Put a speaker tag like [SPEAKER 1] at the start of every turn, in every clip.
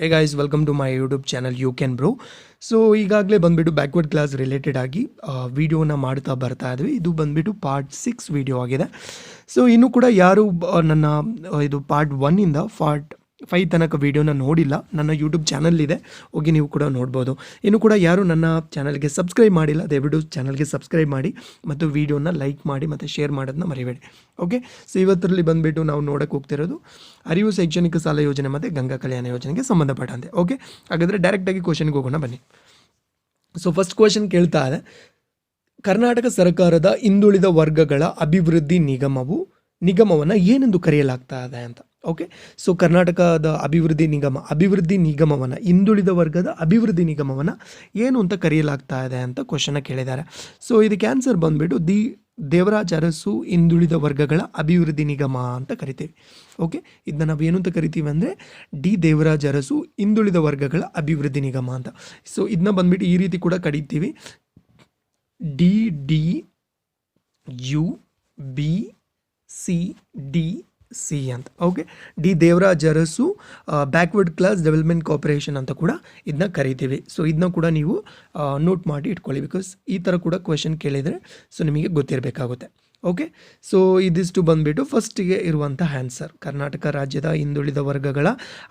[SPEAKER 1] Hey guys welcome to my YouTube channel you can bro so ಈಗಾಗಲೇ ಬಂದುಬಿಟ್ಟು backward class related ಆಗಿ ವಿಡಿಯೋನ ಮಾಡ್ತಾ ಬರ್ತಾ ಇದ್ವಿ. ಇದು ಬಂದುಬಿಟ್ಟು ಪಾರ್ಟ್ ಸಿಕ್ಸ್ ವಿಡಿಯೋ ಆಗಿದೆ. ಸೊ ಇನ್ನೂ ಕೂಡ ಯಾರು ನನ್ನ ಇದು ಪಾರ್ಟ್ ಒನ್ನಿಂದ ಪಾರ್ಟ್ ಫೈವ್ ತನಕ ವೀಡಿಯೋನ ನೋಡಿಲ್ಲ. ನನ್ನ ಯೂಟ್ಯೂಬ್ ಚಾನಲ್ ಇದೆ. ಹೋಗಿ ನೀವು ಕೂಡ ನೋಡ್ಬೋದು. ಇನ್ನು ಕೂಡ ಯಾರು ನನ್ನ ಚಾನಲ್ಗೆ ಸಬ್ಸ್ಕ್ರೈಬ್ ಮಾಡಿಲ್ಲ, ದಯವಿಟ್ಟು ಚಾನಲ್ಗೆ ಸಬ್ಸ್ಕ್ರೈಬ್ ಮಾಡಿ ಮತ್ತು ವೀಡಿಯೋನ ಲೈಕ್ ಮಾಡಿ ಮತ್ತು ಶೇರ್ ಮಾಡೋದನ್ನ ಮರಿಬೇಡಿ. ಓಕೆ ಸೊ ಇವತ್ತರಲ್ಲಿ ಬಂದುಬಿಟ್ಟು ನಾವು ನೋಡೋಕೆ ಹೋಗ್ತಿರೋದು ಅರಿವು ಶೈಕ್ಷಣಿಕ ಸಾಲ ಯೋಜನೆ ಮತ್ತು ಗಂಗಾ ಕಲ್ಯಾಣ ಯೋಜನೆಗೆ ಸಂಬಂಧಪಟ್ಟಂತೆ ಓಕೆ ಹಾಗಾದರೆ ಡೈರೆಕ್ಟಾಗಿ ಕ್ವಶನ್ಗೆ ಹೋಗೋಣ ಬನ್ನಿ. ಸೊ ಫಸ್ಟ್ ಕ್ವಶನ್ ಕೇಳ್ತಾ ಇದೆ. ಕರ್ನಾಟಕ ಸರ್ಕಾರದ ಹಿಂದುಳಿದ ವರ್ಗಗಳ ಅಭಿವೃದ್ಧಿ ನಿಗಮವು, ನಿಗಮವನ್ನು ಏನೆಂದು ಕರೆಯಲಾಗ್ತಾ ಇದೆ ಅಂತ. ಓಕೆ ಸೊ ಕರ್ನಾಟಕದ ಅಭಿವೃದ್ಧಿ ನಿಗಮ ಅಭಿವೃದ್ಧಿ ನಿಗಮವನ್ನು ಹಿಂದುಳಿದ ವರ್ಗದ ಅಭಿವೃದ್ಧಿ ನಿಗಮವನ್ನು ಏನು ಅಂತ ಕರೆಯಲಾಗ್ತಾ ಇದೆ ಅಂತ ಕ್ವಶನ ಕೇಳಿದ್ದಾರೆ. ಸೊ ಇದಕ್ಕೆ ಆನ್ಸರ್ ಬಂದುಬಿಟ್ಟು ದಿ ದೇವರಾಜ್ ಅರಸು ಹಿಂದುಳಿದ ವರ್ಗಗಳ ಅಭಿವೃದ್ಧಿ ನಿಗಮ ಅಂತ ಕರಿತೀವಿ. ಓಕೆ ಇದನ್ನ ನಾವು ಏನು ಅಂತ ಕರಿತೀವಿ ಅಂದರೆ ಡಿ ದೇವರಾಜ್ ಅರಸು ಹಿಂದುಳಿದ ವರ್ಗಗಳ ಅಭಿವೃದ್ಧಿ ನಿಗಮ ಅಂತ. ಸೊ ಇದನ್ನ ಬಂದ್ಬಿಟ್ಟು ಈ ರೀತಿ ಕೂಡ ಕರಿತೀವಿ. D D, U, B, C, D C ಅಂತ. Okay D Devaraj Arasu backward class development corporation ಅಂತ ಕೂಡ ಇದನ್ನ ಕರಿತೀವಿ. ಸೊ ಇದನ್ನ ಕೂಡ ನೀವು ನೋಟ್ ಮಾಡಿ ಇಟ್ಕೊಳ್ಳಿ ಬಿಕಾಸ್ ಈ ಥರ ಕೂಡ ಕ್ವೆಶನ್ ಕೇಳಿದರೆ ಸೊ ನಿಮಗೆ ಗೊತ್ತಿರಬೇಕಾಗುತ್ತೆ. ಓಕೆ ಸೊ ಇದಿಷ್ಟು ಬಂದುಬಿಟ್ಟು ಫಸ್ಟಿಗೆ ಇರುವಂಥ ಆನ್ಸರ್ ಕರ್ನಾಟಕ ರಾಜ್ಯದ ಹಿಂದುಳಿದ ವರ್ಗಗಳ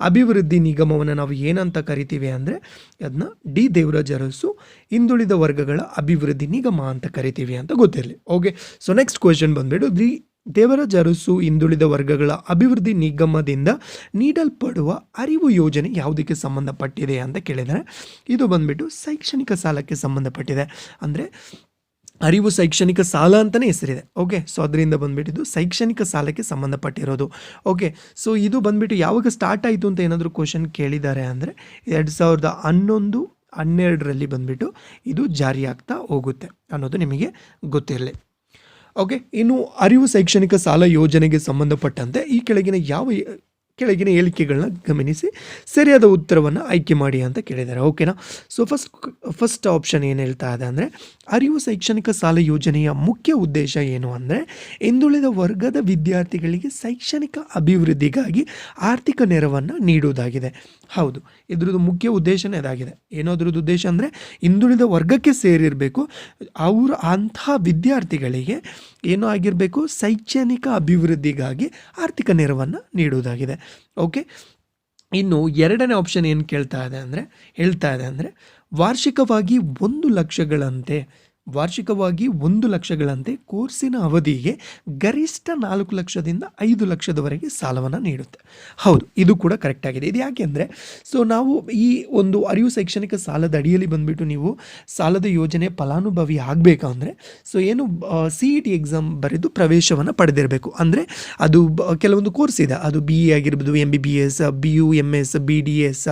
[SPEAKER 1] ಅಭಿವೃದ್ಧಿ ನಿಗಮವನ್ನು ನಾವು ಏನಂತ ಕರಿತೀವಿ ಅಂದರೆ ಅದನ್ನ ಡಿ ದೇವರಾಜ್ ಅರಸು ಹಿಂದುಳಿದ ವರ್ಗಗಳ ಅಭಿವೃದ್ಧಿ ನಿಗಮ ಅಂತ ಕರಿತೀವಿ ಅಂತ ಗೊತ್ತಿರಲಿ. ಓಕೆ ಸೊ ನೆಕ್ಸ್ಟ್ ಕ್ವೆಶನ್ ಬಂದ್ಬಿಟ್ಟು ದಿ ದೇವರಾಜ್ ಅರಸು ಹಿಂದುಳಿದ ವರ್ಗಗಳ ಅಭಿವೃದ್ಧಿ ನಿಗಮದಿಂದ ನೀಡಲ್ಪಡುವ ಅರಿವು ಯೋಜನೆ ಯಾವುದಕ್ಕೆ ಸಂಬಂಧಪಟ್ಟಿದೆ ಅಂತ ಕೇಳಿದರೆ, ಇದು ಬಂದ್ಬಿಟ್ಟು ಶೈಕ್ಷಣಿಕ ಸಾಲಕ್ಕೆ ಸಂಬಂಧಪಟ್ಟಿದೆ. ಅಂದರೆ ಅರಿವು ಶೈಕ್ಷಣಿಕ ಸಾಲ ಅಂತಲೇ ಹೆಸರಿದೆ. ಓಕೆ ಸೊ ಅದರಿಂದ ಬಂದ್ಬಿಟ್ಟು ಇದು ಶೈಕ್ಷಣಿಕ ಸಾಲಕ್ಕೆ ಸಂಬಂಧಪಟ್ಟಿರೋದು. ಓಕೆ ಸೊ ಇದು ಬಂದ್ಬಿಟ್ಟು ಯಾವಾಗ ಸ್ಟಾರ್ಟ್ ಆಯಿತು ಅಂತ ಏನಾದರೂ ಕ್ವಶನ್ ಕೇಳಿದ್ದಾರೆ ಅಂದರೆ, ಎರಡು ಸಾವಿರದ ಹನ್ನೊಂದು ಹನ್ನೆರಡರಲ್ಲಿ ಬಂದುಬಿಟ್ಟು ಇದು ಜಾರಿಯಾಗ್ತಾ ಹೋಗುತ್ತೆ ಅನ್ನೋದು ನಿಮಗೆ ಗೊತ್ತಿರಲಿ. ಓಕೆ ಇನ್ನು ಅರಿವು ಶೈಕ್ಷಣಿಕ ಸಾಲ ಯೋಜನೆಗೆ ಸಂಬಂಧಪಟ್ಟಂತೆ ಈ ಕೆಳಗಿನ ಯಾವ ಕೆಳಗಿನ ಹೇಳಿಕೆಗಳನ್ನ ಗಮನಿಸಿ ಸರಿಯಾದ ಉತ್ತರವನ್ನು ಆಯ್ಕೆ ಮಾಡಿ ಅಂತ ಕೇಳಿದ್ದಾರೆ. ಓಕೆನಾ? ಸೊ ಫಸ್ಟ್ ಫಸ್ಟ್ ಆಪ್ಷನ್ ಏನು ಹೇಳ್ತಾ ಇದೆ ಅಂದರೆ, ಅರಿವು ಶೈಕ್ಷಣಿಕ ಸಾಲ ಯೋಜನೆಯ ಮುಖ್ಯ ಉದ್ದೇಶ ಏನು ಅಂದರೆ, ಹಿಂದುಳಿದ ವರ್ಗದ ವಿದ್ಯಾರ್ಥಿಗಳಿಗೆ ಶೈಕ್ಷಣಿಕ ಅಭಿವೃದ್ಧಿಗಾಗಿ ಆರ್ಥಿಕ ನೆರವನ್ನು ನೀಡುವುದಾಗಿದೆ. ಹೌದು, ಇದ್ರದ್ದು ಮುಖ್ಯ ಉದ್ದೇಶನೇ ಇದಾಗಿದೆ. ಏನೋದ್ರದ್ದು ಉದ್ದೇಶ ಅಂದರೆ, ಹಿಂದುಳಿದ ವರ್ಗಕ್ಕೆ ಸೇರಿರಬೇಕು, ಅವರು ಅಂತಹ ವಿದ್ಯಾರ್ಥಿಗಳಿಗೆ ಏನೋ ಆಗಿರಬೇಕು, ಶೈಕ್ಷಣಿಕ ಅಭಿವೃದ್ಧಿಗಾಗಿ ಆರ್ಥಿಕ ನೆರವನ್ನು ನೀಡುವುದಾಗಿದೆ. ಓಕೆ ಇನ್ನು ಎರಡನೇ ಆಪ್ಷನ್ ಏನು ಕೇಳ್ತಾ ಇದೆ ಅಂದರೆ, ಹೇಳ್ತಾ ಇದೆ ಅಂದರೆ, ವಾರ್ಷಿಕವಾಗಿ ಒಂದು ಲಕ್ಷಗಳಂತೆ ವಾರ್ಷಿಕವಾಗಿ ಒಂದು ಲಕ್ಷಗಳಂತೆ ಕೋರ್ಸಿನ ಅವಧಿಗೆ ಗರಿಷ್ಠ ನಾಲ್ಕು ಲಕ್ಷದಿಂದ ಐದು ಲಕ್ಷದವರೆಗೆ ಸಾಲವನ್ನು ನೀಡುತ್ತೆ. ಹೌದು, ಇದು ಕೂಡ ಕರೆಕ್ಟ್ ಆಗಿದೆ. ಇದು ಯಾಕೆಂದರೆ ಸೊ ನಾವು ಈ ಒಂದು ಅರಿವು ಶೈಕ್ಷಣಿಕ ಸಾಲದ ಅಡಿಯಲ್ಲಿ ಬಂದುಬಿಟ್ಟು ನೀವು ಸಾಲದ ಯೋಜನೆ ಫಲಾನುಭವಿ ಆಗಬೇಕಂದ್ರೆ ಸೊ ಏನು ಸಿ ಇ ಟಿ ಎಕ್ಸಾಮ್ ಬರೆದು ಪ್ರವೇಶವನ್ನು ಪಡೆದಿರಬೇಕು. ಅಂದರೆ ಅದು ಕೆಲವೊಂದು ಕೋರ್ಸ್ ಇದೆ. ಅದು ಬಿ ಎ ಆಗಿರ್ಬೋದು M B B S B U M S B D S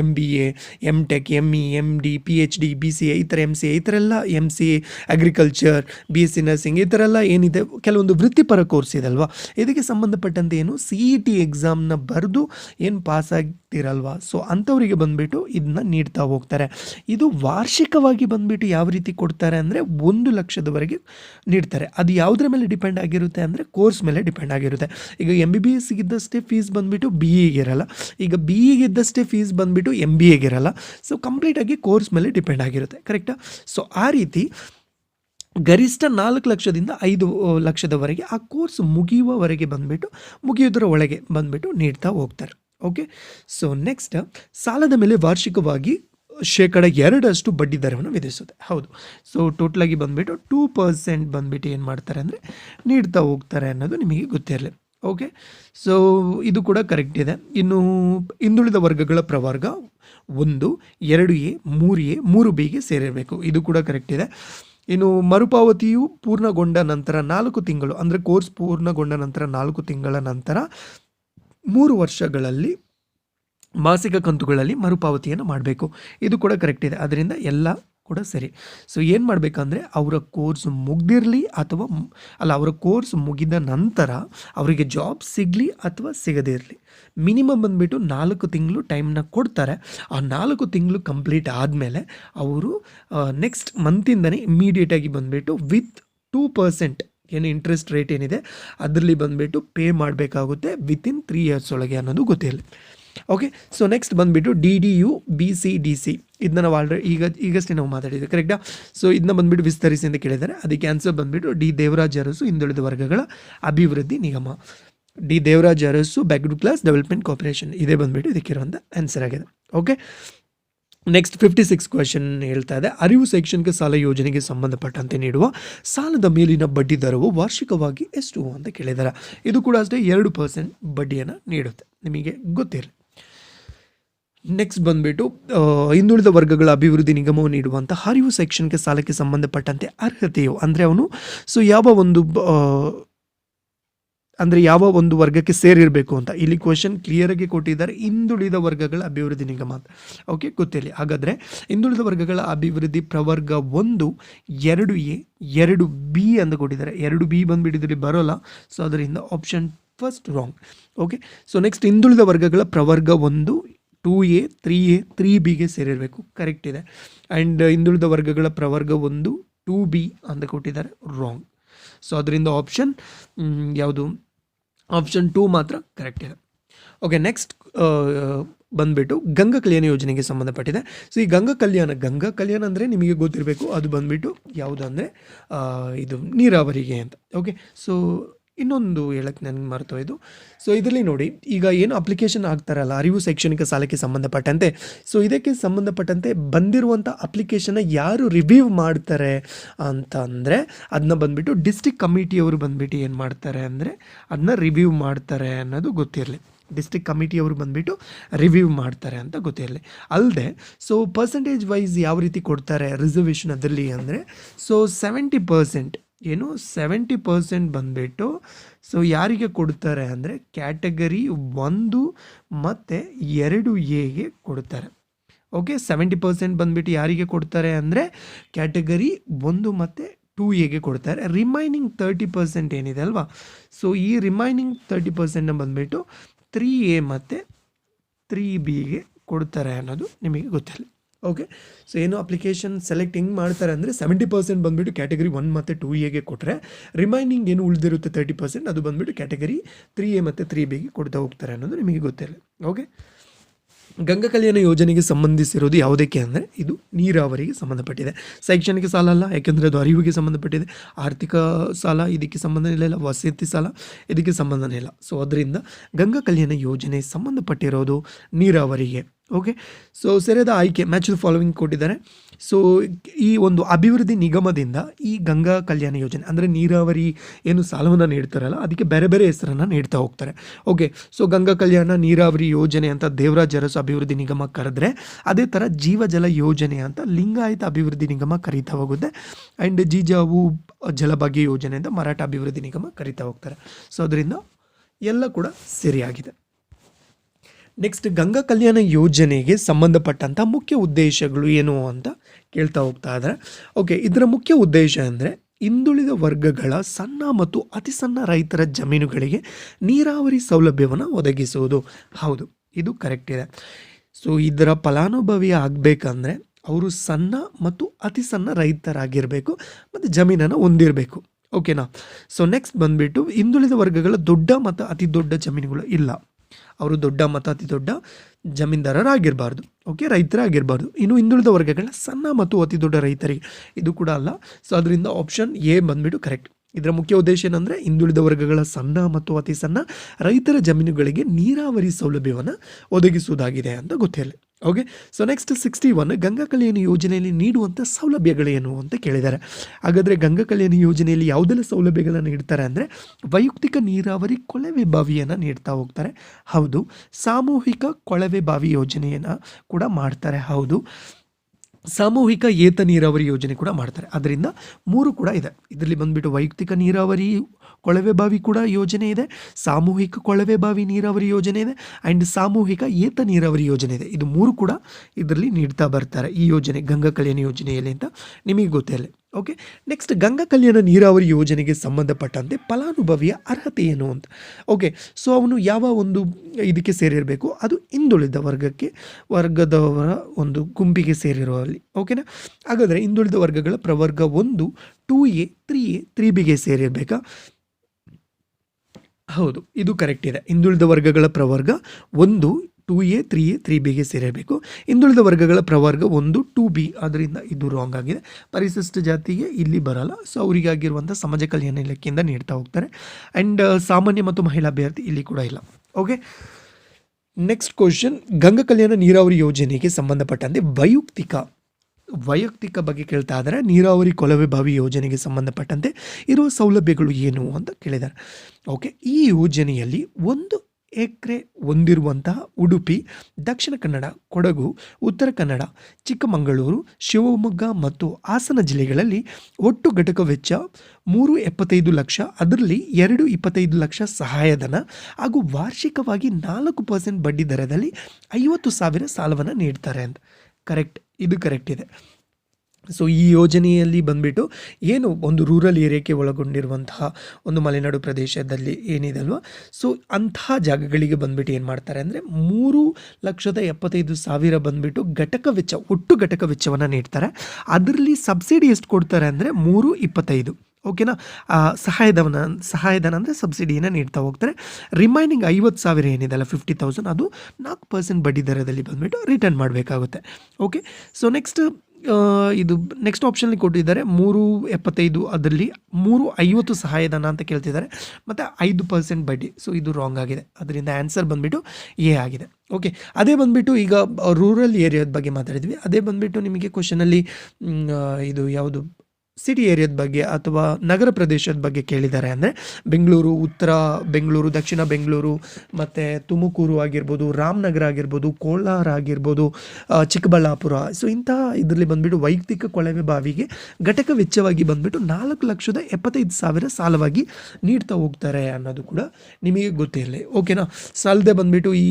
[SPEAKER 1] M B A M tech M E M D P H D B C A ಈ ಥರ ಎಂ ಸಿ ಎ ಈ ಥರ ಎಲ್ಲ M C agriculture B S C nursing ಈ ಥರ ಎಲ್ಲ ಏನಿದೆ, ಕೆಲವೊಂದು ವೃತ್ತಿಪರ ಕೋರ್ಸ್ ಇದೆ ಅಲ್ವಾ? ಇದಕ್ಕೆ ಸಂಬಂಧಪಟ್ಟಂತೆ ಏನು ಸಿ ಇ ಟಿ ಎಕ್ಸಾಮ್ನ ಬರೆದು ಏನು ಪಾಸ್ ಆಗ್ತಿರಲ್ವಾ? ಸೊ ಅಂಥವರಿಗೆ ಬಂದುಬಿಟ್ಟು ಇದನ್ನ ನೀಡ್ತಾ ಹೋಗ್ತಾರೆ. ಇದು ವಾರ್ಷಿಕವಾಗಿ ಬಂದುಬಿಟ್ಟು ಯಾವ ರೀತಿ ಕೊಡ್ತಾರೆ ಅಂದರೆ ಒಂದು ಲಕ್ಷದವರೆಗೆ ನೀಡ್ತಾರೆ. ಅದು ಯಾವುದ್ರ ಮೇಲೆ ಡಿಪೆಂಡ್ ಆಗಿರುತ್ತೆ ಅಂದರೆ ಕೋರ್ಸ್ ಮೇಲೆ ಡಿಪೆಂಡ್ ಆಗಿರುತ್ತೆ. ಈಗ ಎಂ ಬಿ ಬಿ ಎಸ್ಗಿದ್ದಷ್ಟೇ ಫೀಸ್ ಬಂದುಬಿಟ್ಟು ಬಿ ಇರಲ್ಲ ಈಗ ಬಿ ಇದ್ದಷ್ಟೇ ಫೀಸ್ ಬಂದುಬಿಟ್ಟು ಎಂ ಬಿ ಎಗಿರಲ್ಲ ಸೊ ಕಂಪ್ಲೀಟಾಗಿ ಕೋರ್ಸ್ ಮೇಲೆ ಡಿಪೆಂಡ್ ಆಗಿರುತ್ತೆ. ಕರೆಕ್ಟಾ ಸೊ ಆ ರೀತಿ ಗರಿಷ್ಠ ನಾಲ್ಕು ಲಕ್ಷದಿಂದ ಐದು ಲಕ್ಷದವರೆಗೆ ಆ ಕೋರ್ಸ್ ಮುಗಿಯುವವರೆಗೆ ಬಂದುಬಿಟ್ಟು ಮುಗಿಯೋದರ ಒಳಗೆ ಬಂದುಬಿಟ್ಟು ನೀಡ್ತಾ ಹೋಗ್ತಾರೆ. ಓಕೆ ಸೊ ನೆಕ್ಸ್ಟ್ ಸಾಲದ ಮೇಲೆ ವಾರ್ಷಿಕವಾಗಿ ಶೇಕಡ ಎರಡಷ್ಟು ಬಡ್ಡಿ ದರವನ್ನು ವಿಧಿಸುತ್ತೆ. ಹೌದು. ಸೊ ಟೋಟಲಾಗಿ ಬಂದುಬಿಟ್ಟು ಟೂ ಪರ್ಸೆಂಟ್ ಬಂದುಬಿಟ್ಟು ಏನು ಮಾಡ್ತಾರೆ ಅಂದರೆ ನೀಡ್ತಾ ಹೋಗ್ತಾರೆ ಅನ್ನೋದು ನಿಮಗೆ ಗೊತ್ತಿರಲಿ. ಓಕೆ ಸೊ ಇದು ಕೂಡ ಕರೆಕ್ಟ್ ಇದೆ. ಇನ್ನು ಹಿಂದುಳಿದ ವರ್ಗಗಳ ಪ್ರವರ್ಗ ಒಂದು, ಎರಡು ಎ, ಮೂರು ಎ, ಮೂರು ಬಿಗೆ ಸೇರಿರಬೇಕು. ಇದು ಕೂಡ ಕರೆಕ್ಟ್ ಇದೆ. ಇನ್ನು ಮರುಪಾವತಿಯು ಪೂರ್ಣಗೊಂಡ ನಂತರ ನಾಲ್ಕು ತಿಂಗಳು, ಅಂದರೆ ಕೋರ್ಸ್ ಪೂರ್ಣಗೊಂಡ ನಂತರ ನಾಲ್ಕು ತಿಂಗಳ ನಂತರ ಮೂರು ವರ್ಷಗಳಲ್ಲಿ ಮಾಸಿಕ ಕಂತುಗಳಲ್ಲಿ ಮರುಪಾವತಿಯನ್ನು ಮಾಡಬೇಕು. ಇದು ಕೂಡ ಕರೆಕ್ಟ್ ಇದೆ. ಅದರಿಂದ ಎಲ್ಲ ಕೂಡ ಸರಿ. ಸೊ ಏನು ಮಾಡಬೇಕಂದ್ರೆ ಅವರ ಕೋರ್ಸ್ ಮುಗ್ದಿರಲಿ ಅಥವಾ ಅಲ್ಲ, ಅವರ ಕೋರ್ಸ್ ಮುಗಿದ ನಂತರ ಅವರಿಗೆ ಜಾಬ್ ಸಿಗಲಿ ಅಥವಾ ಸಿಗದೇ ಇರಲಿ. ಮಿನಿಮಮ್ ಬಂದುಬಿಟ್ಟು ನಾಲ್ಕು ತಿಂಗಳು ಟೈಮ್ನ ಕೊಡ್ತಾರೆ. ಆ ನಾಲ್ಕು ತಿಂಗಳು ಕಂಪ್ಲೀಟ್ ಆದಮೇಲೆ ಅವರು ನೆಕ್ಸ್ಟ್ ಮಂತಿಂದನೇ ಇಮ್ಮಿಡಿಯೇಟಾಗಿ ಬಂದುಬಿಟ್ಟು ವಿತ್ ಟೂ ಪರ್ಸೆಂಟ್ ಏನು ಇಂಟ್ರೆಸ್ಟ್ ರೇಟ್ ಏನಿದೆ, ಅದರಲ್ಲಿ ಬಂದುಬಿಟ್ಟು ಪೇ ಮಾಡಬೇಕಾಗುತ್ತೆ ವಿತಿನ್ ತ್ರೀ ಇಯರ್ಸ್ ಒಳಗೆ ಅನ್ನೋದು ಗೊತ್ತಿರಲಿ ಓಕೆ ಸೊ ನೆಕ್ಸ್ಟ್ ಬಂದುಬಿಟ್ಟು D D U B C D C ಇದನ್ನ ನಾವು ಆಲ್ರೆಡಿ ಈಗ, ಈಗಷ್ಟೇ ನಾವು ಮಾತಾಡಿದ್ದೀವಿ ಕರೆಕ್ಟಾ ಸೊ ಇದನ್ನ ಬಂದುಬಿಟ್ಟು ವಿಸ್ತರಿಸಿ ಅಂತ ಕೇಳಿದ್ದಾರೆ ಅದಕ್ಕೆ ಆನ್ಸರ್ ಬಂದುಬಿಟ್ಟು ಡಿ ದೇವರಾಜ್ ಅರಸು ಹಿಂದುಳಿದ ವರ್ಗಗಳ ಅಭಿವೃದ್ಧಿ ನಿಗಮ. D Devaraj Arasu backward class development corporation ಇದೇ ಬಂದುಬಿಟ್ಟು ಇದಕ್ಕಿರುವಂಥ ಆನ್ಸರ್ ಆಗಿದೆ. Okay next fifty six question ಹೇಳ್ತಾ ಇದೆ. ಅರಿವು ಶೈಕ್ಷಣಿಕ ಸಾಲ ಯೋಜನೆಗೆ ಸಂಬಂಧಪಟ್ಟಂತೆ ನೀಡುವ ಸಾಲದ ಮೇಲಿನ ಬಡ್ಡಿ ದರವು ವಾರ್ಷಿಕವಾಗಿ ಎಷ್ಟು? ಅಂತ ಕೇಳಿದ್ದಾರೆ ಇದು ಕೂಡ ಅಷ್ಟೇ ಎರಡು ಪರ್ಸೆಂಟ್ ಬಡ್ಡಿಯನ್ನು ನೀಡುತ್ತೆ. ನಿಮಗೆ ಗೊತ್ತಿರಲಿ. ನೆಕ್ಸ್ಟ್ ಬಂದ್ಬಿಟ್ಟು ಹಿಂದುಳಿದ ವರ್ಗಗಳ ಅಭಿವೃದ್ಧಿ ನಿಗಮವು ನೀಡುವಂಥ ಅರಿವು ಶೈಕ್ಷಣಿಕ ಸಾಲಕ್ಕೆ ಸಂಬಂಧಪಟ್ಟಂತೆ ಅರ್ಹತೆಯು, ಅಂದರೆ ಅವನು, ಸೊ ಯಾವ ಒಂದು ಅಂದರೆ ಯಾವ ಒಂದು ವರ್ಗಕ್ಕೆ ಸೇರಿರಬೇಕು ಅಂತ. ಇಲ್ಲಿ ಕ್ವಶನ್ ಕ್ಲಿಯರಾಗಿ ಕೊಟ್ಟಿದ್ದಾರೆ. ಹಿಂದುಳಿದ ವರ್ಗಗಳ ಅಭಿವೃದ್ಧಿ ನಿಗಮ ಅಂತ. ಓಕೆ ಗೊತ್ತಿರಲಿ. ಹಾಗಾದರೆ ಹಿಂದುಳಿದ ವರ್ಗಗಳ ಅಭಿವೃದ್ಧಿ ಪ್ರವರ್ಗ ಒಂದು, ಎರಡು ಎ, ಎರಡು ಬಿ ಅಂತ ಕೊಟ್ಟಿದ್ದಾರೆ. ಎರಡು ಬಿ ಬಂದುಬಿಟ್ಟಿದ್ರೆ ಬರೋಲ್ಲ. ಸೊ ಅದರಿಂದ option first wrong okay so next ಹಿಂದುಳಿದ ವರ್ಗಗಳ ಪ್ರವರ್ಗ ಒಂದು two A three A three ಬಿಗೆ ಸೇರಿರಬೇಕು. ಕರೆಕ್ಟ್ ಇದೆ. ಆ್ಯಂಡ್ ಹಿಂದುಳಿದ ವರ್ಗಗಳ ಪ್ರವರ್ಗ ಒಂದು ಟೂ ಬಿ ಅಂತ ಕೊಟ್ಟಿದ್ದಾರೆ. ರಾಂಗ್ ಸೊ ಅದರಿಂದ ಆಪ್ಷನ್ ಯಾವುದು? ಆಪ್ಷನ್ ಟೂ ಮಾತ್ರ ಕರೆಕ್ಟ್ ಇದೆ. ಓಕೆ ನೆಕ್ಸ್ಟ್ ಬಂದುಬಿಟ್ಟು ಗಂಗಾ ಕಲ್ಯಾಣ ಯೋಜನೆಗೆ ಸಂಬಂಧಪಟ್ಟಿದೆ. ಸೊ ಈ ಗಂಗಾ ಕಲ್ಯಾಣ ಗಂಗಾ ಕಲ್ಯಾಣ ಅಂದರೆ ನಿಮಗೆ ಗೊತ್ತಿರಬೇಕು, ಅದು ಬಂದ್ಬಿಟ್ಟು ಯಾವುದು ಅಂದರೆ ಇದು ನೀರಾವರಿಗೆ ಅಂತ. ಓಕೆ ಸೊ ಇನ್ನೊಂದು ಹೇಳಕ್ಕೆ ನನಗೆ ಇದು. ಸೊ ಇದರಲ್ಲಿ ನೋಡಿ, ಈಗ ಏನು ಅಪ್ಲಿಕೇಶನ್ ಆಗ್ತಾರಲ್ಲ, ಅರಿವು ಶೈಕ್ಷಣಿಕ ಸಾಲಕ್ಕೆ ಸಂಬಂಧಪಟ್ಟಂತೆ. ಸೊ ಇದಕ್ಕೆ ಸಂಬಂಧಪಟ್ಟಂತೆ ಬಂದಿರುವಂಥ ಅಪ್ಲಿಕೇಶನ್ನ ಯಾರು ರಿವ್ಯೂ ಮಾಡ್ತಾರೆ ಅಂತ ಅಂದರೆ ಅದನ್ನ ಬಂದುಬಿಟ್ಟು ಡಿಸ್ಟಿಕ್ ಕಮಿಟಿಯವರು ಬಂದುಬಿಟ್ಟು ಏನು ಮಾಡ್ತಾರೆ ಅಂದರೆ ಅದನ್ನ ರಿವ್ಯೂ ಮಾಡ್ತಾರೆ ಅನ್ನೋದು ಗೊತ್ತಿರಲಿ. ಡಿಸ್ಟಿಕ್ ಕಮಿಟಿಯವರು ಬಂದುಬಿಟ್ಟು ರಿವ್ಯೂ ಮಾಡ್ತಾರೆ ಅಂತ ಗೊತ್ತಿರಲಿ. ಅಲ್ಲದೆ ಸೊ ಪರ್ಸೆಂಟೇಜ್ ವೈಸ್ ಯಾವ ರೀತಿ ಕೊಡ್ತಾರೆ ರಿಸರ್ವೇಷನ್ ಅದರಲ್ಲಿ ಅಂದರೆ ಸೊ ಸೆವೆಂಟಿ ಪರ್ಸೆಂಟ್ ಏನು ಸೆವೆಂಟಿ ಪರ್ಸೆಂಟ್ ಬಂದುಬಿಟ್ಟು ಸೊ ಯಾರಿಗೆ ಕೊಡ್ತಾರೆ ಅಂದರೆ ಕ್ಯಾಟಗರಿ ಒಂದು ಮತ್ತು ಎರಡು ಎಗೆ ಕೊಡ್ತಾರೆ. ಓಕೆ ಸೆವೆಂಟಿ ಪರ್ಸೆಂಟ್ ಬಂದುಬಿಟ್ಟು ಯಾರಿಗೆ ಕೊಡ್ತಾರೆ ಅಂದರೆ ಕ್ಯಾಟಗರಿ ಒಂದು ಮತ್ತು ಟೂ ಎಗೆ ಕೊಡ್ತಾರೆ. ರಿಮೈನಿಂಗ್ ತರ್ಟಿ ಪರ್ಸೆಂಟ್ ಏನಿದೆ ಅಲ್ವಾ? ಸೊ ಈ ರಿಮೈನಿಂಗ್ ತರ್ಟಿ ಪರ್ಸೆಂಟ್ನ ಬಂದುಬಿಟ್ಟು ತ್ರೀ ಎ ಮತ್ತು ತ್ರೀ ಬಿಗೆ ಕೊಡ್ತಾರೆ ಅನ್ನೋದು ನಿಮಗೆ ಗೊತ್ತಿರಲಿ ಓಕೆ ಸೊ ಏನು ಅಪ್ಲಿಕೇಶನ್ ಸೆಲೆಕ್ಟ್ ಹೆಂಗೆ ಮಾಡ್ತಾರೆ ಅಂದರೆ ಸೆವೆಂಟಿ ಪರ್ಸೆಂಟ್ ಬಂದುಬಿಟ್ಟು ಕ್ಯಾಟಗರಿ ಒನ್ ಮತ್ತು ಟೂ ಎಗೆ ಕೊಟ್ಟರೆ ರಿಮೈನಿಂಗ್ ಏನು ಉಳಿದಿರುತ್ತೆ ತರ್ಟಿ ಪರ್ಸೆಂಟ್ ಅದು ಬಂದುಬಿಟ್ಟು ಕ್ಯಾಟಗರಿ ತ್ರೀ ಎ ಮತ್ತು ತ್ರೀ ಬಿಗೆ ಕೊಡ್ತಾ ಹೋಗ್ತಾರೆ ಅನ್ನೋದು ನಿಮಗೆ ಗೊತ್ತಿರಲಿ ಓಕೆ ಗಂಗಾ ಕಲ್ಯಾಣ ಯೋಜನೆಗೆ ಸಂಬಂಧಿಸಿರೋದು ಯಾವುದಕ್ಕೆ ಅಂದರೆ ಇದು ನೀರಾವರಿಗೆ ಸಂಬಂಧಪಟ್ಟಿದೆ. ಶೈಕ್ಷಣಿಕ ಸಾಲ ಅಲ್ಲ, ಯಾಕೆಂದರೆ ಅದು ಅರಿವಿಗೆ ಸಂಬಂಧಪಟ್ಟಿದೆ. ಆರ್ಥಿಕ ಸಾಲ, ಇದಕ್ಕೆ ಸಂಬಂಧ ಇಲ್ಲ ವಸತಿ ಸಾಲ, ಇದಕ್ಕೆ ಸಂಬಂಧನೇ ಇಲ್ಲ. ಸೊ ಅದರಿಂದ ಗಂಗಾ ಕಲ್ಯಾಣ ಯೋಜನೆ ಸಂಬಂಧಪಟ್ಟಿರೋದು ನೀರಾವರಿಗೆ. ಓಕೆ ಸೊ ಸೆರೆದ ಆಯ್ಕೆ ಮ್ಯಾಚ್ ಫಾಲೋವಿಂಗ್ ಕೊಟ್ಟಿದ್ದಾರೆ ಸೊ ಈ ಒಂದು ಅಭಿವೃದ್ಧಿ ನಿಗಮದಿಂದ ಈ ಗಂಗಾ ಕಲ್ಯಾಣ ಯೋಜನೆ, ಅಂದರೆ ನೀರಾವರಿ ಏನು ಸಾಲವನ್ನು ನೀಡ್ತಾರಲ್ಲ, ಅದಕ್ಕೆ ಬೇರೆ ಬೇರೆ ಹೆಸರನ್ನು ನೀಡ್ತಾ ಹೋಗ್ತಾರೆ. ಓಕೆ ಸೊ ಗಂಗಾ ಕಲ್ಯಾಣ ನೀರಾವರಿ ಯೋಜನೆ ಅಂತ ದೇವರಾಜ ಅರಸು ಅಭಿವೃದ್ಧಿ ನಿಗಮ ಕರೆದ್ರೆ, ಅದೇ ಥರ ಜೀವಜಲ ಯೋಜನೆ ಅಂತ ಲಿಂಗಾಯತ ಅಭಿವೃದ್ಧಿ ನಿಗಮ ಕರೀತಾ ಹೋಗುತ್ತೆ. ಆ್ಯಂಡ್ ಜೀಜಾವು ಜಲಭಾಗ್ಯ ಯೋಜನೆ ಅಂತ ಮರಾಠ ಅಭಿವೃದ್ಧಿ ನಿಗಮ ಕರೀತಾ ಹೋಗ್ತಾರೆ. ಸೊ ಅದರಿಂದ ಎಲ್ಲ ಕೂಡ ಸರಿಯಾಗಿದೆ. ನೆಕ್ಸ್ಟ್ ಗಂಗಾ ಕಲ್ಯಾಣ ಯೋಜನೆಗೆ ಸಂಬಂಧಪಟ್ಟಂಥ ಮುಖ್ಯ ಉದ್ದೇಶಗಳು ಏನು ಅಂತ ಕೇಳ್ತಾ ಹೋಗ್ತಾ ಇದ್ದಾರೆ. ಓಕೆ ಇದರ ಮುಖ್ಯ ಉದ್ದೇಶ ಅಂದರೆ ಹಿಂದುಳಿದ ವರ್ಗಗಳ ಸಣ್ಣ ಮತ್ತು ಅತಿ ಸಣ್ಣ ರೈತರ ಜಮೀನುಗಳಿಗೆ ನೀರಾವರಿ ಸೌಲಭ್ಯವನ್ನು ಒದಗಿಸುವುದು. ಹೌದು, ಇದು ಕರೆಕ್ಟ್ ಇದೆ. ಸೊ ಇದರ ಫಲಾನುಭವಿ ಆಗಬೇಕಂದ್ರೆ ಅವರು ಸಣ್ಣ ಮತ್ತು ಅತಿ ಸಣ್ಣ ರೈತರಾಗಿರಬೇಕು ಮತ್ತು ಜಮೀನನ್ನು ಹೊಂದಿರಬೇಕು. ಓಕೆನಾ ಸೊ ನೆಕ್ಸ್ಟ್ ಬಂದುಬಿಟ್ಟು ಹಿಂದುಳಿದ ವರ್ಗಗಳ ದೊಡ್ಡ ಮತ್ತು ಅತಿ ದೊಡ್ಡ ಜಮೀನುಗಳು ಇಲ್ಲ. ಅವರು ದೊಡ್ಡ ಮತ್ತು ಅತಿ ದೊಡ್ಡ ಜಮೀನ್ದಾರರಾಗಿರಬಾರ್ದು ಓಕೆ ರೈತರಾಗಿರಬಾರ್ದು. ಇನ್ನು ಹಿಂದುಳಿದ ವರ್ಗಗಳ ಸಣ್ಣ ಮತ್ತು ಅತಿ ದೊಡ್ಡ ರೈತರಿಗೆ ಇದು ಕೂಡ ಅಲ್ಲ. ಸೊ ಅದರಿಂದ ಆಪ್ಷನ್ ಎ ಬಂದ್ಬಿಟ್ಟು ಕರೆಕ್ಟ್ ಇದರ ಮುಖ್ಯ ಉದ್ದೇಶ ಏನಂದರೆ ಹಿಂದುಳಿದ ವರ್ಗಗಳ ಸಣ್ಣ ಮತ್ತು ಅತಿ ಸಣ್ಣ ರೈತರ ಜಮೀನುಗಳಿಗೆ ನೀರಾವರಿ ಸೌಲಭ್ಯವನ್ನು ಒದಗಿಸುವುದಾಗಿದೆ ಅಂತ ಗೊತ್ತಿರಲಿ. Okay so next sixty one Ganga Kalyana ಯೋಜನೆಯಲ್ಲಿ ನೀಡುವಂಥ ಸೌಲಭ್ಯಗಳೇನು ಅಂತ ಕೇಳಿದ್ದಾರೆ. ಹಾಗಾದರೆ ಗಂಗಾ ಕಲ್ಯಾಣ ಯೋಜನೆಯಲ್ಲಿ ಯಾವುದೆಲ್ಲ ಸೌಲಭ್ಯಗಳನ್ನು ನೀಡ್ತಾರೆ ಅಂದರೆ ವೈಯಕ್ತಿಕ ನೀರಾವರಿ ಕೊಳವೆ ಬಾವಿಯನ್ನು ನೀಡ್ತಾ ಹೋಗ್ತಾರೆ. ಹೌದು, ಸಾಮೂಹಿಕ ಕೊಳವೆ ಬಾವಿ ಯೋಜನೆಯನ್ನು ಕೂಡ ಮಾಡ್ತಾರೆ. ಹೌದು ಸಾಮೂಹಿಕ ಏತ ನೀರಾವರಿ ಯೋಜನೆ ಕೂಡ ಮಾಡ್ತಾರೆ. ಅದರಿಂದ ಮೂರು ಕೂಡ ಇದೆ. ಇದರಲ್ಲಿ ಬಂದುಬಿಟ್ಟು ವೈಯಕ್ತಿಕ ನೀರಾವರಿ ಕೊಳವೆ ಬಾವಿ ಕೂಡ ಯೋಜನೆ ಇದೆ. ಸಾಮೂಹಿಕ ಕೊಳವೆ ಬಾವಿ ನೀರಾವರಿ ಯೋಜನೆ ಇದೆ. ಆ್ಯಂಡ್ ಸಾಮೂಹಿಕ ಏತ ನೀರಾವರಿ ಯೋಜನೆ ಇದೆ. ಇದು ಮೂರು ಕೂಡ ಇದರಲ್ಲಿ ನೀಡ್ತಾ ಬರ್ತಾರೆ. ಈ ಯೋಜನೆ ಗಂಗಾ ಕಲ್ಯಾಣ ಯೋಜನೆಯಲ್ಲಿ ಅಂತ ನಿಮಗೆ ಗೊತ್ತಿಲ್ಲ ಓಕೆ ನೆಕ್ಸ್ಟ್ ಗಂಗಾ ಕಲ್ಯಾಣ ನೀರಾವರಿ ಯೋಜನೆಗೆ ಸಂಬಂಧಪಟ್ಟಂತೆ ಫಲಾನುಭವಿಯ ಅರ್ಹತೆ ಏನು ಅಂತ. ಓಕೆ ಸೊ ಅವನು ಯಾವ ಒಂದು ಇದಕ್ಕೆ ಸೇರಿರಬೇಕು? ಅದು ಹಿಂದುಳಿದ ವರ್ಗಕ್ಕೆ, ವರ್ಗದವರ ಒಂದು ಗುಂಪಿಗೆ ಸೇರಿರುವಲ್ಲಿ. ಓಕೆನಾ ಹಾಗಾದರೆ ಹಿಂದುಳಿದ ವರ್ಗಗಳ ಪ್ರವರ್ಗ ಒಂದು two A three A three ಬಿಗೆ ಸೇರಿರಬೇಕಾ? ಹೌದು, ಇದು ಕರೆಕ್ಟ್ ಇದೆ. ಹಿಂದುಳಿದ ವರ್ಗಗಳ ಪ್ರವರ್ಗ ಒಂದು two A three A three ಬಿಗೆ ಸೇರಬೇಕು. ಹಿಂದುಳಿದ ವರ್ಗಗಳ ಪ್ರವರ್ಗ ಒಂದು ಟೂ ಬಿ ಆದ್ದರಿಂದ ಇದು ರಾಂಗ್ ಆಗಿದೆ. ಪರಿಶಿಷ್ಟ ಜಾತಿಗೆ ಇಲ್ಲಿ ಬರಲ್ಲ. ಸೊ ಅವರಿಗಾಗಿರುವಂಥ ಸಮಾಜ ಕಲ್ಯಾಣ ಇಲಾಖೆಯಿಂದ ನೀಡ್ತಾ ಹೋಗ್ತಾರೆ. ಆ್ಯಂಡ್ ಸಾಮಾನ್ಯ ಮತ್ತು ಮಹಿಳಾ ಅಭ್ಯರ್ಥಿ ಇಲ್ಲಿ ಕೂಡ ಇಲ್ಲ. Okay next question Ganga Kalyana ನೀರಾವರಿ ಯೋಜನೆಗೆ ಸಂಬಂಧಪಟ್ಟಂತೆ ವೈಯಕ್ತಿಕ ವೈಯಕ್ತಿಕ ಬಗ್ಗೆ ಕೇಳ್ತಾ ಇದ್ದಾರೆ. ನೀರಾವರಿ ಕೊಳವೆ ಬಾವಿ ಯೋಜನೆಗೆ ಸಂಬಂಧಪಟ್ಟಂತೆ ಇರುವ ಸೌಲಭ್ಯಗಳು ಏನು ಅಂತ ಕೇಳಿದ್ದಾರೆ. ಓಕೆ ಈ ಯೋಜನೆಯಲ್ಲಿ ಒಂದು ಎಕರೆ ಹೊಂದಿರುವಂತಹ ಉಡುಪಿ, ದಕ್ಷಿಣ ಕನ್ನಡ, ಕೊಡಗು, ಉತ್ತರ ಕನ್ನಡ, ಚಿಕ್ಕಮಗಳೂರು, ಶಿವಮೊಗ್ಗ ಮತ್ತು ಹಾಸನ ಜಿಲ್ಲೆಗಳಲ್ಲಿ ಒಟ್ಟು ಘಟಕ ವೆಚ್ಚ ಮೂರು ಎಪ್ಪತ್ತೈದು ಲಕ್ಷ, ಅದರಲ್ಲಿ ಎರಡು ಇಪ್ಪತ್ತೈದು ಲಕ್ಷ ಸಹಾಯಧನ ಹಾಗೂ ವಾರ್ಷಿಕವಾಗಿ ನಾಲ್ಕು ಪರ್ಸೆಂಟ್ ಬಡ್ಡಿ ದರದಲ್ಲಿ ಐವತ್ತು ಸಾವಿರ ಸಾಲವನ್ನು ನೀಡ್ತಾರೆ ಅಂತ. ಕರೆಕ್ಟ್, ಇದು ಕರೆಕ್ಟ್ ಇದೆ. ಸೊ ಈ ಯೋಜನೆಯಲ್ಲಿ ಬಂದ್ಬಿಟ್ಟು ಏನು ಒಂದು ರೂರಲ್ ಏರಿಯಾಕ್ಕೆ ಒಳಗೊಂಡಿರುವಂತಹ ಒಂದು ಮಲೆನಾಡು ಪ್ರದೇಶದಲ್ಲಿ ಏನಿದೆ ಸೊ ಅಂತಹ ಜಾಗಗಳಿಗೆ ಬಂದ್ಬಿಟ್ಟು ಏನು ಮಾಡ್ತಾರೆ ಅಂದರೆ ಮೂರು ಲಕ್ಷದ ಎಪ್ಪತ್ತೈದು ಸಾವಿರ ಬಂದ್ಬಿಟ್ಟು ಘಟಕ ವೆಚ್ಚ, ಒಟ್ಟು ಘಟಕ ವೆಚ್ಚವನ್ನು ನೀಡ್ತಾರೆ. ಅದರಲ್ಲಿ ಸಬ್ಸಿಡಿ ಎಷ್ಟು ಕೊಡ್ತಾರೆ ಅಂದರೆ ಮೂರು ಇಪ್ಪತ್ತೈದು. ಓಕೆನಾ? ಸಹಾಯಧನ ಸಹಾಯಧನ ಅಂದರೆ ಸಬ್ಸಿಡಿಯನ್ನು ನೀಡ್ತಾ ಹೋಗ್ತಾರೆ. ರಿಮೈನಿಂಗ್ ಐವತ್ತು ಸಾವಿರ ಏನಿದೆ ಅಲ್ಲ ಫಿಫ್ಟಿ ತೌಸಂಡ್ ಅದು ನಾಲ್ಕು ಪರ್ಸೆಂಟ್ ಬಡ್ಡಿ ದರದಲ್ಲಿ ಬಂದುಬಿಟ್ಟು ರಿಟರ್ನ್ ಮಾಡಬೇಕಾಗುತ್ತೆ. ಓಕೆ? ಸೊ ನೆಕ್ಸ್ಟ್ ಇದು ನೆಕ್ಸ್ಟ್ ಆಪ್ಷನ್ಲಿ ಕೊಟ್ಟಿದ್ದಾರೆ ಮೂರು ಎಪ್ಪತ್ತೈದು ಅದರಲ್ಲಿ ಮೂರು ಐವತ್ತು ಸಹಾಯಧನ ಅಂತ ಕೇಳ್ತಿದ್ದಾರೆ. ಮತ್ತು ಐದು ಪರ್ಸೆಂಟ್ ಬಡ್ಡಿ. ಸೊ ಇದು ರಾಂಗ್ ಆಗಿದೆ. ಅದರಿಂದ ಆನ್ಸರ್ ಬಂದುಬಿಟ್ಟು ಎ ಆಗಿದೆ. ಓಕೆ ಅದೇ ಬಂದುಬಿಟ್ಟು ಈಗ ರೂರಲ್ ಏರಿಯಾದ ಬಗ್ಗೆ ಮಾತಾಡಿದ್ವಿ. ಅದೇ ಬಂದುಬಿಟ್ಟು ನಿಮಗೆ ಕ್ವಶನಲ್ಲಿ ಇದು ಯಾವುದು ಸಿಟಿ ಏರಿಯಾದ ಬಗ್ಗೆ ಅಥವಾ ನಗರ ಪ್ರದೇಶದ ಬಗ್ಗೆ ಕೇಳಿದ್ದಾರೆ ಅಂದರೆ ಬೆಂಗಳೂರು, ಉತ್ತರ ಬೆಂಗಳೂರು, ದಕ್ಷಿಣ ಬೆಂಗಳೂರು, ಮತ್ತು ತುಮಕೂರು ಆಗಿರ್ಬೋದು, ರಾಮನಗರ ಆಗಿರ್ಬೋದು, ಕೋಲಾರ ಆಗಿರ್ಬೋದು ಚಿಕ್ಕಬಳ್ಳಾಪುರ. ಸೊ ಇಂಥ ಇದರಲ್ಲಿ ಬಂದುಬಿಟ್ಟು ವೈಯಕ್ತಿಕ ಕೊಳವೆ ಬಾವಿಗೆ ಘಟಕ ವೆಚ್ಚವಾಗಿ ಬಂದುಬಿಟ್ಟು ನಾಲ್ಕು ಲಕ್ಷದ ಎಪ್ಪತ್ತೈದು ಸಾವಿರ ಸಾಲವಾಗಿ ನೀಡ್ತಾ ಹೋಗ್ತಾರೆ ಅನ್ನೋದು ಕೂಡ ನಿಮಗೆ ಗೊತ್ತಿರಲಿ ಓಕೆನಾ ಸಾಲದೆ ಬಂದುಬಿಟ್ಟು ಈ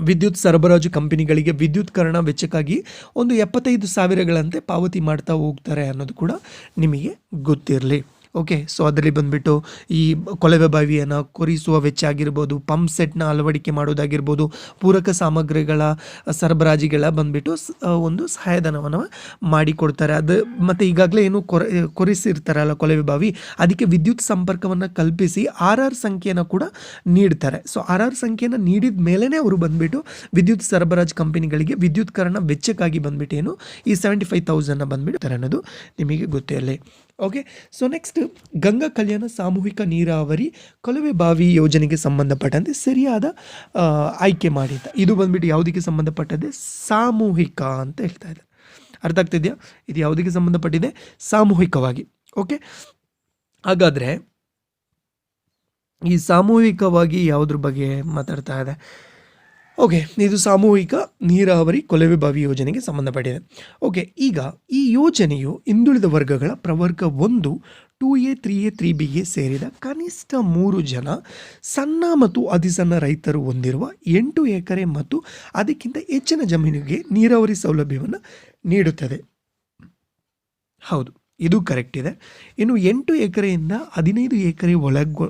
[SPEAKER 1] ವಿದ್ಯುತ್ ಸರಬರಾಜು ಕಂಪನಿಗಳಿಗೆ ವಿದ್ಯುತ್ಕರಣ ವೆಚ್ಚಕ್ಕಾಗಿ ಒಂದು ಎಪ್ಪತ್ತೈದು ಸಾವಿರಗಳಂತೆ ಪಾವತಿ ಮಾಡ್ತಾ ಹೋಗ್ತಾರೆ ಅನ್ನೋದು ಕೂಡ ನಿಮಗೆ ಗೊತ್ತಿರಲಿ. ಓಕೆ, ಸೊ ಅದರಲ್ಲಿ ಬಂದುಬಿಟ್ಟು ಈ ಕೊಳವೆ ಬಾವಿಯನ್ನು ಕೊರಿಸುವ ವೆಚ್ಚ ಆಗಿರ್ಬೋದು, ಪಂಪ್ ಸೆಟ್ನ ಅಳವಡಿಕೆ ಮಾಡೋದಾಗಿರ್ಬೋದು ಪೂರಕ ಸಾಮಗ್ರಿಗಳ ಸರಬರಾಜಿಗಳ ಬಂದುಬಿಟ್ಟು ಒಂದು ಸಹಾಯಧನವನ್ನು ಮಾಡಿಕೊಡ್ತಾರೆ. ಅದು ಮತ್ತು ಈಗಾಗಲೇ ಏನು ಕೊರ ಕೊರಿಸಿರ್ತಾರಲ್ಲ ಕೊಳವೆ ಬಾವಿ, ಅದಕ್ಕೆ ವಿದ್ಯುತ್ ಸಂಪರ್ಕವನ್ನು ಕಲ್ಪಿಸಿ ಆರ್ ಆರ್ ಸಂಖ್ಯೆಯನ್ನು ಕೂಡ ನೀಡ್ತಾರೆ. ಸೊ ಆರ್ ಆರ್ ಸಂಖ್ಯೆಯನ್ನು ನೀಡಿದ ಮೇಲೇ ಅವರು ಬಂದುಬಿಟ್ಟು ವಿದ್ಯುತ್ ಸರಬರಾಜು ಕಂಪನಿಗಳಿಗೆ ವಿದ್ಯುತ್ಕರಣ ವೆಚ್ಚಕ್ಕಾಗಿ ಬಂದ್ಬಿಟ್ಟು ಏನು ಈ ಸೆವೆಂಟಿ ಫೈವ್ ಬಂದುಬಿಡ್ತಾರೆ ಅನ್ನೋದು ನಿಮಗೆ ಗೊತ್ತಿರಲಿ okay so next Ganga Kalyana ಸಾಮೂಹಿಕ ನೀರಾವರಿ ಕೊಲವೆ ಬಾವಿ ಯೋಜನೆಗೆ ಸಂಬಂಧಪಟ್ಟಂತೆ ಸರಿಯಾದ ಆಯ್ಕೆ ಮಾಡಿದ್ದ ಇದು ಬಂದ್ಬಿಟ್ಟು ಯಾವುದಕ್ಕೆ ಸಂಬಂಧಪಟ್ಟದೆ ಸಾಮೂಹಿಕ ಅಂತ ಹೇಳ್ತಾ ಇದ್ದಾರೆ. ಅರ್ಥ ಆಗ್ತಿದೆಯಾ ಇದು ಯಾವುದಕ್ಕೆ ಸಂಬಂಧಪಟ್ಟಿದೆ ಸಾಮೂಹಿಕವಾಗಿ. ಓಕೆ ಹಾಗಾದರೆ ಈ ಸಾಮೂಹಿಕವಾಗಿ ಯಾವುದ್ರ ಬಗ್ಗೆ ಮಾತಾಡ್ತಾ ಇದೆ ಓಕೆ, ಇದು ಸಾಮೂಹಿಕ ನೀರಾವರಿ ಕೊಳವೆ ಬಾವಿ ಯೋಜನೆಗೆ ಸಂಬಂಧಪಟ್ಟಿದೆ. ಓಕೆ, ಈಗ ಈ ಯೋಜನೆಯು ಹಿಂದುಳಿದ ವರ್ಗಗಳ ಪ್ರವರ್ಗ ಒಂದು two A three A three ಬಿಗೆ ಸೇರಿದ ಕನಿಷ್ಠ ಮೂರು ಜನ ಸಣ್ಣ ಮತ್ತು ಅತಿ ಸಣ್ಣ ರೈತರು ಹೊಂದಿರುವ ಎಂಟು ಎಕರೆ ಮತ್ತು ಅದಕ್ಕಿಂತ ಹೆಚ್ಚಿನ ಜಮೀನಿಗೆ ನೀರಾವರಿ ಸೌಲಭ್ಯವನ್ನು ನೀಡುತ್ತದೆ. ಹೌದು, ಇದು ಕರೆಕ್ಟ್ ಇದೆ. ಇನ್ನು ಎಂಟು ಎಕರೆಯಿಂದ ಹದಿನೈದು ಎಕರೆ ಒಳಗೊ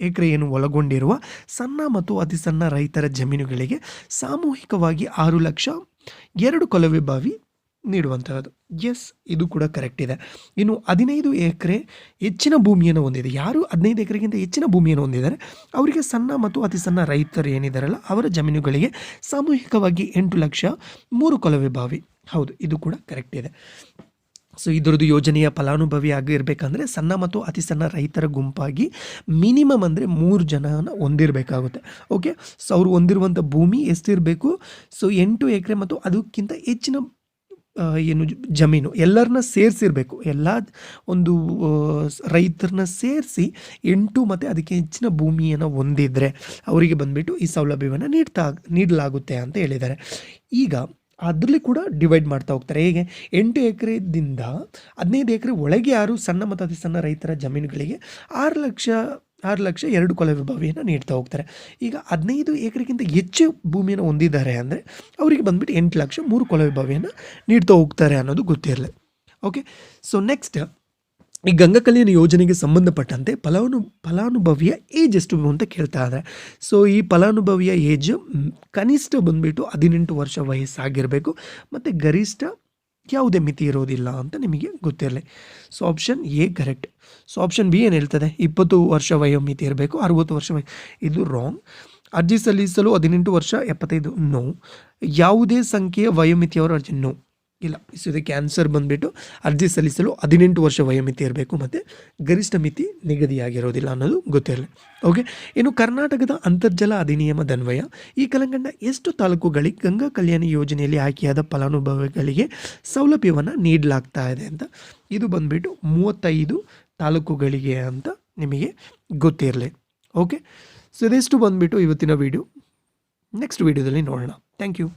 [SPEAKER 1] ಎಕರೆ ಏನು ಒಳಗೊಂಡಿರುವ ಸಣ್ಣ ಮತ್ತು ಅತಿ ಸಣ್ಣ ರೈತರ ಜಮೀನುಗಳಿಗೆ ಸಾಮೂಹಿಕವಾಗಿ ಆರು ಲಕ್ಷ ಎರಡು ಕೊಲವೆ ಬಾವಿ ನೀಡುವಂತಹದ್ದು. ಎಸ್ ಇದು ಕೂಡ ಕರೆಕ್ಟ್ ಇದೆ. ಇನ್ನು ಹದಿನೈದು ಎಕರೆ ಹೆಚ್ಚಿನ ಭೂಮಿಯನ್ನು ಹೊಂದಿದೆ. ಯಾರು ಹದಿನೈದು ಎಕರೆಗಿಂತ ಹೆಚ್ಚಿನ ಭೂಮಿಯನ್ನು ಹೊಂದಿದ್ದಾರೆ? ಅವರಿಗೆ ಸಣ್ಣ ಮತ್ತು ಅತಿ ಸಣ್ಣ ರೈತರು ಏನಿದ್ದಾರಲ್ಲ ಅವರ ಜಮೀನುಗಳಿಗೆ ಸಾಮೂಹಿಕವಾಗಿ ಎಂಟು ಲಕ್ಷ ಮೂರು ಕೊಲವೆ ಬಾವಿ. ಹೌದು, ಇದು ಕೂಡ ಕರೆಕ್ಟ್ ಇದೆ. ಸೊ ಇದರದ್ದು ಯೋಜನೆಯ ಫಲಾನುಭವಿ ಆಗಿರಬೇಕಂದ್ರೆ ಸಣ್ಣ ಮತ್ತು ಅತಿ ಸಣ್ಣ ರೈತರ ಗುಂಪಾಗಿ ಮಿನಿಮಮ್ ಅಂದರೆ ಮೂರು ಜನನ ಹೊಂದಿರಬೇಕಾಗುತ್ತೆ. ಓಕೆ? ಸೊ ಅವರು ಹೊಂದಿರುವಂಥ ಭೂಮಿ ಎಷ್ಟಿರಬೇಕು? ಸೊ ಎಂಟು ಎಕರೆ ಮತ್ತು ಅದಕ್ಕಿಂತ ಹೆಚ್ಚಿನ ಏನು ಜಮೀನು ಎಲ್ಲರನ್ನ ಸೇರಿಸಿರ್ಬೇಕು. ಎಲ್ಲ ಒಂದು ರೈತರನ್ನ ಸೇರಿಸಿ ಎಂಟು ಮತ್ತು ಅದಕ್ಕೆ ಹೆಚ್ಚಿನ ಭೂಮಿಯನ್ನು ಹೊಂದಿದ್ರೆ ಅವರಿಗೆ ಬಂದುಬಿಟ್ಟು ಈ ಸೌಲಭ್ಯವನ್ನು ನೀಡ್ತಾ, ನೀಡಲಾಗುತ್ತೆ ಅಂತ ಹೇಳಿದ್ದಾರೆ. ಈಗ ಅದರಲ್ಲಿ ಕೂಡ ಡಿವೈಡ್ ಮಾಡ್ತಾ ಹೋಗ್ತಾರೆ. ಹೇಗೆ? ಎಂಟು ಎಕರೆದಿಂದ ಹದಿನೈದು ಎಕರೆ ಒಳಗೆ ಯಾರು ಸಣ್ಣ ಮತ್ತು ಅತಿ ಸಣ್ಣ ರೈತರ ಜಮೀನುಗಳಿಗೆ ಆರು ಲಕ್ಷ ಆರು ಲಕ್ಷ ಎರಡು ಕೊಲೆ ವಿಭಾವಿಯನ್ನು ನೀಡ್ತಾ ಹೋಗ್ತಾರೆ. ಈಗ ಹದಿನೈದು ಎಕರೆಗಿಂತ ಹೆಚ್ಚು ಭೂಮಿಯನ್ನು ಹೊಂದಿದ್ದಾರೆ ಅಂದರೆ ಅವರಿಗೆ ಬಂದ್ಬಿಟ್ಟು ಎಂಟು ಲಕ್ಷ ಮೂರು ಕೊಲೆ ವಿಭಾವಿಯನ್ನು ನೀಡ್ತಾ ಹೋಗ್ತಾರೆ ಅನ್ನೋದು ಗೊತ್ತಿರಲಿ. ಓಕೆ ಸೊ ನೆಕ್ಸ್ಟ್ ಈ ಗಂಗಾ ಕಲ್ಯಾಣ ಯೋಜನೆಗೆ ಸಂಬಂಧಪಟ್ಟಂತೆ ಫಲಾನು, ಫಲಾನುಭವಿಯ ಏಜ್ ಎಷ್ಟು ಅಂತ ಕೇಳ್ತಾ ಇದ್ದಾರೆ. ಸೊ ಈ ಫಲಾನುಭವಿಯ ಏಜ್ ಕನಿಷ್ಠ ಬಂದುಬಿಟ್ಟು ಹದಿನೆಂಟು ವರ್ಷ ವಯಸ್ಸಾಗಿರಬೇಕು. ಮತ್ತು ಗರಿಷ್ಠ ಯಾವುದೇ ಮಿತಿ ಇರೋದಿಲ್ಲ ಅಂತ ನಿಮಗೆ ಗೊತ್ತಿರಲಿ. So option A correct so option B ಏನು ಹೇಳ್ತದೆ? ಇಪ್ಪತ್ತು ವರ್ಷ ವಯೋಮಿತಿ ಇರಬೇಕು, ಅರುವತ್ತು ವರ್ಷ ವಯ. ಇದು ರಾಂಗ್ ಅರ್ಜಿ ಸಲ್ಲಿಸಲು ಹದಿನೆಂಟು ವರ್ಷ ಎಪ್ಪತ್ತೈದು ನೋ ಯಾವುದೇ ಸಂಖ್ಯೆಯ ವಯೋಮಿತಿಯವರು ಅರ್ಜಿ ನೋ ಇಲ್ಲ ಸೊ ಇದಕ್ಕೆ ಆನ್ಸರ್ ಬಂದುಬಿಟ್ಟು ಅರ್ಜಿ ಸಲ್ಲಿಸಲು ಹದಿನೆಂಟು ವರ್ಷ ವಯೋಮಿತಿ ಇರಬೇಕು ಮತ್ತು ಗರಿಷ್ಠ ಮಿತಿ ನಿಗದಿಯಾಗಿರೋದಿಲ್ಲ ಅನ್ನೋದು ಗೊತ್ತಿರಲಿ. ಓಕೆ ಇನ್ನು ಕರ್ನಾಟಕದ ಅಂತರ್ಜಲ ಅಧಿನಿಯಮದನ್ವಯ ಈ ಕಲಂಗಣ್ಣ ಎಷ್ಟು ತಾಲೂಕುಗಳಿಗೆ ಗಂಗಾ ಕಲ್ಯಾಣ ಯೋಜನೆಯಲ್ಲಿ ಆಯ್ಕೆಯಾದ ಫಲಾನುಭವಿಗಳಿಗೆ ಸೌಲಭ್ಯವನ್ನು ನೀಡಲಾಗ್ತಾ ಇದೆ ಅಂತ ಇದು ಬಂದುಬಿಟ್ಟು ಮೂವತ್ತೈದು ತಾಲೂಕುಗಳಿಗೆ ಅಂತ ನಿಮಗೆ ಗೊತ್ತಿರಲಿ. ಓಕೆ ಸೊ ಇದೆಷ್ಟು ಬಂದುಬಿಟ್ಟು ಇವತ್ತಿನ ವೀಡಿಯೋ ನೆಕ್ಸ್ಟ್ ವೀಡಿಯೋದಲ್ಲಿ ನೋಡೋಣ. Thank you